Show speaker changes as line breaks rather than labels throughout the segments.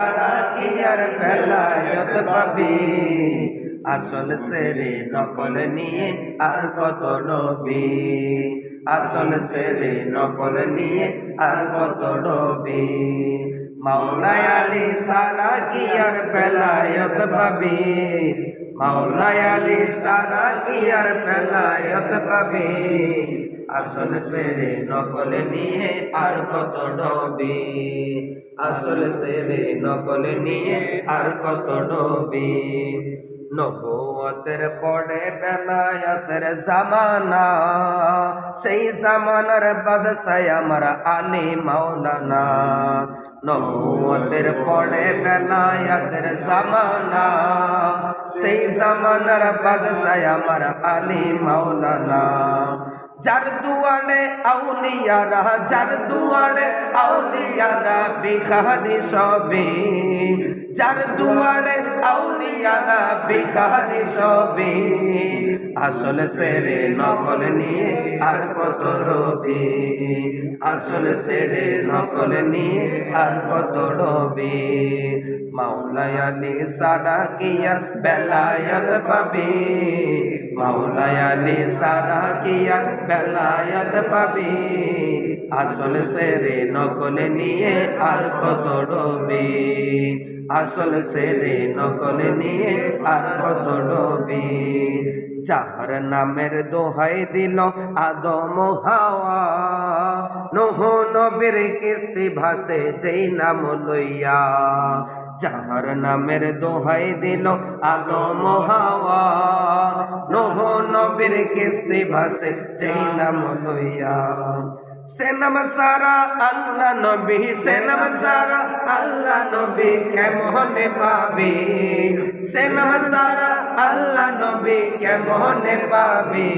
কি আর বেলায়ত পাবি। আসল সেরে নকল নিয়ে আর কত নবী আসল সেরে নকল নিয়ে আর কত নবী মাওলায় আলী সারা কি আর বেলায়ত পাবি? মাওলায় আলী সারা কি আর বেলায়ত পাবি? আসল সেরে নকল নিয়ে আর কত ডবি আসল সেরে নকল নিয়ে আর কত ডবি নবুয়তের পড়ে বেলায়তের জামানা, সেই জামানার বাদশায় আমার আলী মাওলানা। নবুয়তের পড়ে বেলায়তের জামানা, সেই জামানার বাদশায় আমার আলী মাওলানা। যার দুয়ারে আউলিয়ারা যার দুয়ারে আউলিয়ারা বিখারি সবে। যার দুয়ারে আউলিয়ারা বিখারি সবে। আসল সেরে নকল নিয়ে আর কত রবি। আসল সেরে নকল নিয়ে আর কত রবি। মাওলায়ালি সারা কিয়ার বেলায়ত পাবি। মাওলায়ালি সারা কিয়ার বেলায়ত পাবি। আসল সেরে নকল নিয়ে আর কত ডোবে। আসল সেরে নকল নিয়ে আর কত ডোবে। যাহার নামের দোহাই দিল আদম হাওয়া, নহ নবীর কিস্তি ভাসে যেই নাম লইয়া। যাহার নামের দোহাই দিল আদম হাওয়া। নহ নবীর কিস্তি ভাসে, যেই নাম লইয়া। সে নাম সারা আল্লাহ নবী, সে নাম সারা আল্লাহ নবী কেমনে পাবে? সে নাম সারা আল্লাহ নবী কেমনে পাবে?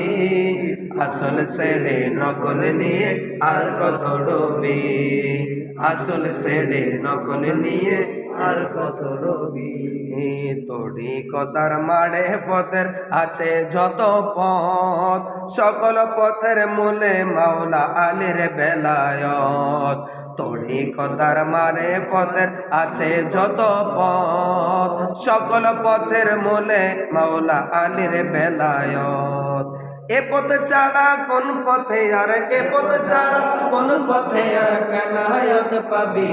আসল সেড়ে নকল নিয়ে আর কত ডোবে? আসল সেড়ে নকল নিয়ে আর কত রবি? তোড়ি কতার মাড়ে পথের আছে যত পথ। সকল পথের মূলে মাওলা আলীর বেলায়ত। তোড়ি কতার মারে পথের আছে যত পথ। সকল পথের মূলে মাওলা আলীর বেলায়ত। এ পথ ছাড়া কোন পথে আর, এ পথ ছাড়া কোন পথে আর বেলায়ত পাবি?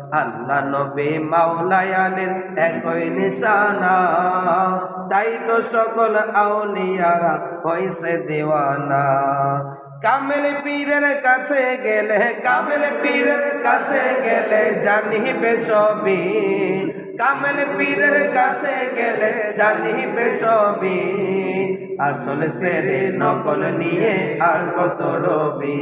আল্লাহ নবী মাওলায়ালের একই নিশানা। তাই তো সকল আউলিয়ারা হইছে দেওয়ানা। কামেল পীরের কাছে গেলে, কামেল পীরের কাছে গেলে জানিবে সবই। কামেল পীরের কাছে গেলে জানিবে সবই। আসলে সেরে নকল নিয়ে আর কত ডবি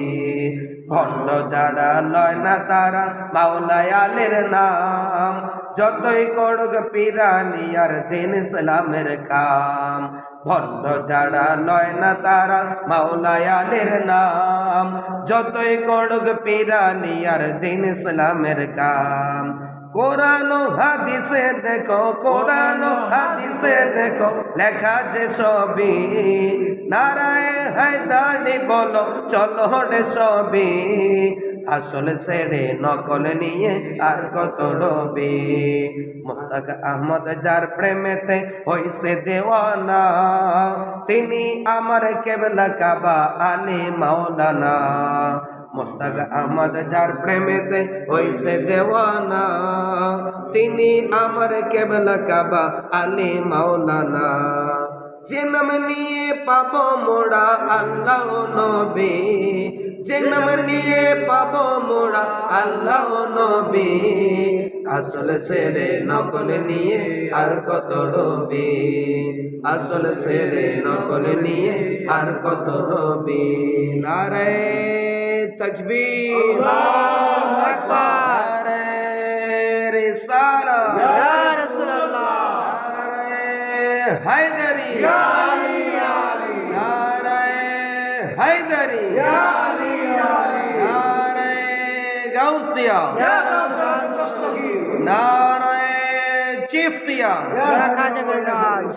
ভণ্ড যারা লয় না তারা মাওলায়ালের নাম। যতই করুক পিরানি আর দিন ইসলামের কাম। ভণ্ড যারা লয় না তারা মাওলায়ালের নাম। যতই করুক পিরানি আর দিন ইসলামের কাম। কোরআন হাদিসে দেখো কোরআন হাদিসে দেখো, লেখা যে সবই। নারায় হায়দারি বলো, চলো রে সবই। আসলে সেরে নকল নিয়ে আর কত রবি। মোস্তাক আহমদ যার প্রেমেতে হইছে দেওয়ানা, তিনি আমার কেবলা কাবা আলী মাওলানা। মোস্তাক আহমদ যার প্রেমেতে হইছে দেওয়ানা, তিনি আমার কেবলা কাবা আলী মাওলানা। যে নাম নিয়ে পাব মোড়া আল্লাহ নবী, যে নাম নিয়ে পাব মোড়া আল্লাহ নবী। আসলে সেরে নকল নিয়ে আর কত রবি, আসলে সেরে নকল নিয়ে আর কত রবি। নারে তকবীর। আকবার। রিসালা ইয়া রাসূলুল্লাহ। হায়দারি। ইয়া আলী আলী। নারে হায়দারি। ইয়া আলী নারে গাউসিয়া। ইয়া গাউসিয়া নারে চিস্তিয়া।
ইয়া খাজা গোলনাজ